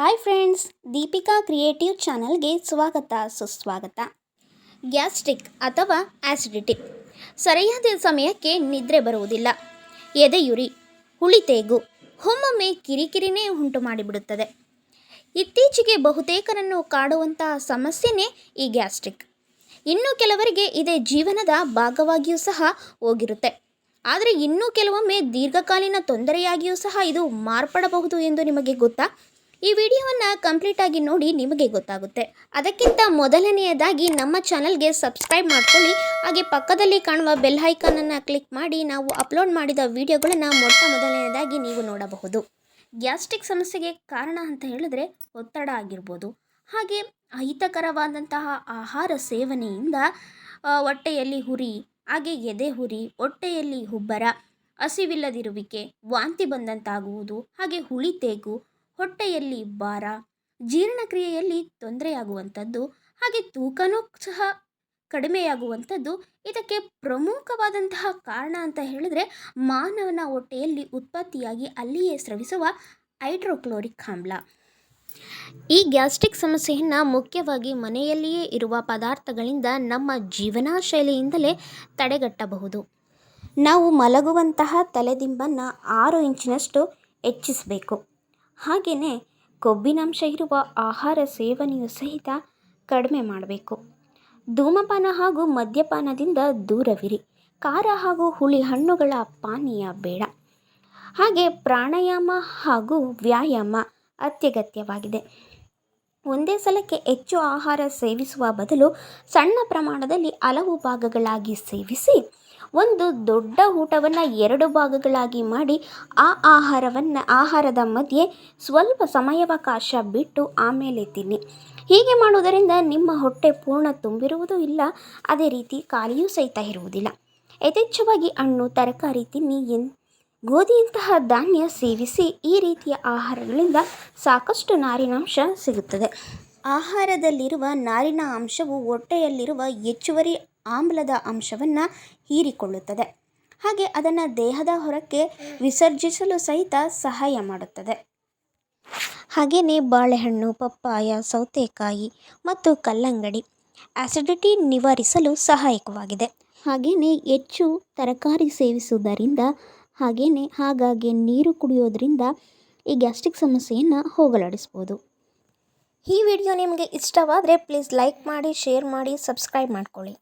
Hi friends Deepika creative ಚಾನಲ್ಗೆ ಸ್ವಾಗತ, ಸುಸ್ವಾಗತ. ಗ್ಯಾಸ್ಟ್ರಿಕ್ ಅಥವಾ ಆ್ಯಸಿಡಿಟಿ ಸರಿಯಾದ ಸಮಯಕ್ಕೆ ನಿದ್ರೆ ಬರುವುದಿಲ್ಲ. ಎದೆಯುರಿ, ಹುಳಿತೇಗು, ಒಮ್ಮೊಮ್ಮೆ ಕಿರಿಕಿರಿನೇ ಉಂಟು ಮಾಡಿಬಿಡುತ್ತದೆ. ಇತ್ತೀಚೆಗೆ ಬಹುತೇಕರನ್ನು ಕಾಡುವಂತಹ ಸಮಸ್ಯೆನೇ ಈ ಗ್ಯಾಸ್ಟ್ರಿಕ್ ಇನ್ನು ಕೆಲವರಿಗೆ ಇದೇ ಜೀವನದ ಭಾಗವಾಗಿಯೂ ಸಹ ಹೋಗಿರುತ್ತೆ. ಆದರೆ ಇನ್ನೂ ಕೆಲವೊಮ್ಮೆ ದೀರ್ಘಕಾಲೀನ ತೊಂದರೆಯಾಗಿಯೂ ಸಹ ಇದು ಮಾರ್ಪಡಬಹುದು ಎಂದು ನಿಮಗೆ ಗೊತ್ತಾ? ಈ ವಿಡಿಯೋವನ್ನ ಕಂಪ್ಲೀಟ್ ಆಗಿ ನೋಡಿ ನಿಮಗೆ ಗೊತ್ತಾಗುತ್ತೆ. ಅದಕ್ಕಿಂತ ಮೊದಲನೆಯದಾಗಿ ನಮ್ಮ ಚಾನಲ್ಗೆ ಸಬ್ಸ್ಕ್ರೈಬ್ ಮಾಡ್ಕೊಳ್ಳಿ. ಹಾಗೆ ಪಕ್ಕದಲ್ಲಿ ಕಾಣುವ ಬೆಲ್ ಐಕಾನನ್ನು ಕ್ಲಿಕ್ ಮಾಡಿ ನಾವು ಅಪ್ಲೋಡ್ ಮಾಡಿದ ವಿಡಿಯೋಗಳನ್ನು ಮೊಟ್ಟ ಮೊದಲನೆಯದಾಗಿ ನೀವು ನೋಡಬಹುದು. ಗ್ಯಾಸ್ಟ್ರಿಕ್ ಸಮಸ್ಯೆಗೆ ಕಾರಣ ಅಂತ ಹೇಳಿದ್ರೆ ಒತ್ತಡ ಆಗಿರ್ಬೋದು. ಹಾಗೆ ಅಹಿತಕರವಾದಂತಹ ಆಹಾರ ಸೇವನೆಯಿಂದ ಹೊಟ್ಟೆಯಲ್ಲಿ ಹುರಿ, ಹಾಗೆ ಎದೆ ಹುರಿ, ಹೊಟ್ಟೆಯಲ್ಲಿ ಹುಬ್ಬರ, ಹಸಿವಿಲ್ಲದಿರುವಿಕೆ, ವಾಂತಿ ಬಂದಂತಾಗುವುದು, ಹಾಗೆ ಹುಳಿತೇಗು ಹೊಟ್ಟೆಯಲ್ಲಿ ಭಾರ, ಜೀರ್ಣಕ್ರಿಯೆಯಲ್ಲಿ ತೊಂದರೆಯಾಗುವಂಥದ್ದು, ಹಾಗೆ ತೂಕನೂ ಸಹ ಕಡಿಮೆಯಾಗುವಂಥದ್ದು, ಇದಕ್ಕೆ ಪ್ರಮುಖವಾದಂತಹ ಕಾರಣ ಅಂತ ಹೇಳಿದ್ರೆ ಮಾನವನ ಹೊಟ್ಟೆಯಲ್ಲಿ ಉತ್ಪತ್ತಿಯಾಗಿ ಅಲ್ಲಿಯೇ ಸ್ರವಿಸುವ ಹೈಡ್ರೋಕ್ಲೋರಿಕ್ ಆಮ್ಲ. ಈ ಗ್ಯಾಸ್ಟ್ರಿಕ್ ಸಮಸ್ಯೆಯನ್ನು ಮುಖ್ಯವಾಗಿ ಮನೆಯಲ್ಲಿಯೇ ಇರುವ ಪದಾರ್ಥಗಳಿಂದ ನಮ್ಮ ಜೀವನ ಶೈಲಿಯಿಂದಲೇ ತಡೆಗಟ್ಟಬಹುದು. ನಾವು ಮಲಗುವಂತಹ ತಲೆದಿಂಬನ್ನು ಆರು ಇಂಚಿನಷ್ಟು ಹೆಚ್ಚಿಸಬೇಕು. ಹಾಗೆಯೇ ಕೊಬ್ಬಿನಾಂಶ ಇರುವ ಆಹಾರ ಸೇವನೆಯು ಸಹಿತ ಕಡಿಮೆ ಮಾಡಬೇಕು. ಧೂಮಪಾನ ಹಾಗೂ ಮದ್ಯಪಾನದಿಂದ ದೂರವಿರಿ. ಖಾರ ಹಾಗೂ ಹುಳಿ ಹಣ್ಣುಗಳ ಪಾನೀಯ ಬೇಡ. ಹಾಗೆ ಪ್ರಾಣಾಯಾಮ ಹಾಗೂ ವ್ಯಾಯಾಮ ಅತ್ಯಗತ್ಯವಾಗಿದೆ. ಒಂದೇ ಸಲಕ್ಕೆ ಹೆಚ್ಚು ಆಹಾರ ಸೇವಿಸುವ ಬದಲು ಸಣ್ಣ ಪ್ರಮಾಣದಲ್ಲಿ ಹಲವು ಭಾಗಗಳಾಗಿ ಸೇವಿಸಿ ಒಂದು ದೊಡ್ಡ ಊಟವನ್ನು ಎರಡು ಭಾಗಗಳಾಗಿ ಮಾಡಿ ಆ ಆಹಾರವನ್ನು, ಆಹಾರದ ಮಧ್ಯೆ ಸ್ವಲ್ಪ ಸಮಯಾವಕಾಶ ಬಿಟ್ಟು ಆಮೇಲೆ ತಿನ್ನಿ. ಹೀಗೆ ಮಾಡುವುದರಿಂದ ನಿಮ್ಮ ಹೊಟ್ಟೆ ಪೂರ್ಣ ತುಂಬಿರುವುದೂ ಇಲ್ಲ, ಅದೇ ರೀತಿ ಖಾಲಿಯೂ ಸಹಿತ ಇರುವುದಿಲ್ಲ. ಯಥೇಚ್ಛವಾಗಿ ಹಣ್ಣು, ತರಕಾರಿ ತಿನ್ನಿ ಎನ್, ಗೋಧಿಯಂತಹ ಧಾನ್ಯ ಸೇವಿಸಿ ಈ ರೀತಿಯ ಆಹಾರಗಳಿಂದ ಸಾಕಷ್ಟು ನಾರಿನಾಂಶ ಸಿಗುತ್ತದೆ. ಆಹಾರದಲ್ಲಿರುವ ನಾರಿನ ಅಂಶವು ಹೊಟ್ಟೆಯಲ್ಲಿರುವ ಹೆಚ್ಚುವರಿ ಆಮ್ಲದ ಅಂಶವನ್ನು ಹೀರಿಕೊಳ್ಳುತ್ತದೆ. ಹಾಗೆ ಅದನ್ನು ದೇಹದ ಹೊರಕ್ಕೆ ವಿಸರ್ಜಿಸಲು ಸಹಿತ ಸಹಾಯ ಮಾಡುತ್ತದೆ. ಹಾಗೆಯೇ ಬಾಳೆಹಣ್ಣು, ಪಪ್ಪಾಯ, ಸೌತೆಕಾಯಿ ಮತ್ತು ಕಲ್ಲಂಗಡಿ ಆಸಿಡಿಟಿ ನಿವಾರಿಸಲು ಸಹಾಯಕವಾಗಿದೆ. ಹಾಗೆಯೇ ಹೆಚ್ಚು ತರಕಾರಿ ಸೇವಿಸುವುದರಿಂದ ಹಾಗೆಯೇ ಹಾಗಾಗಿ ನೀರು ಕುಡಿಯೋದರಿಂದ ಈ ಗ್ಯಾಸ್ಟ್ರಿಕ್ ಸಮಸ್ಯೆಯನ್ನು ಹೋಗಲಾಡಿಸ್ಬೋದು ಈ ವಿಡಿಯೋ ನಿಮಗೆ ಇಷ್ಟವಾದರೆ ಪ್ಲೀಸ್ ಲೈಕ್ ಮಾಡಿ ಶೇರ್ ಮಾಡಿ ಸಬ್ಸ್ಕ್ರೈಬ್ ಮಾಡ್ಕೊಳ್ಳಿ.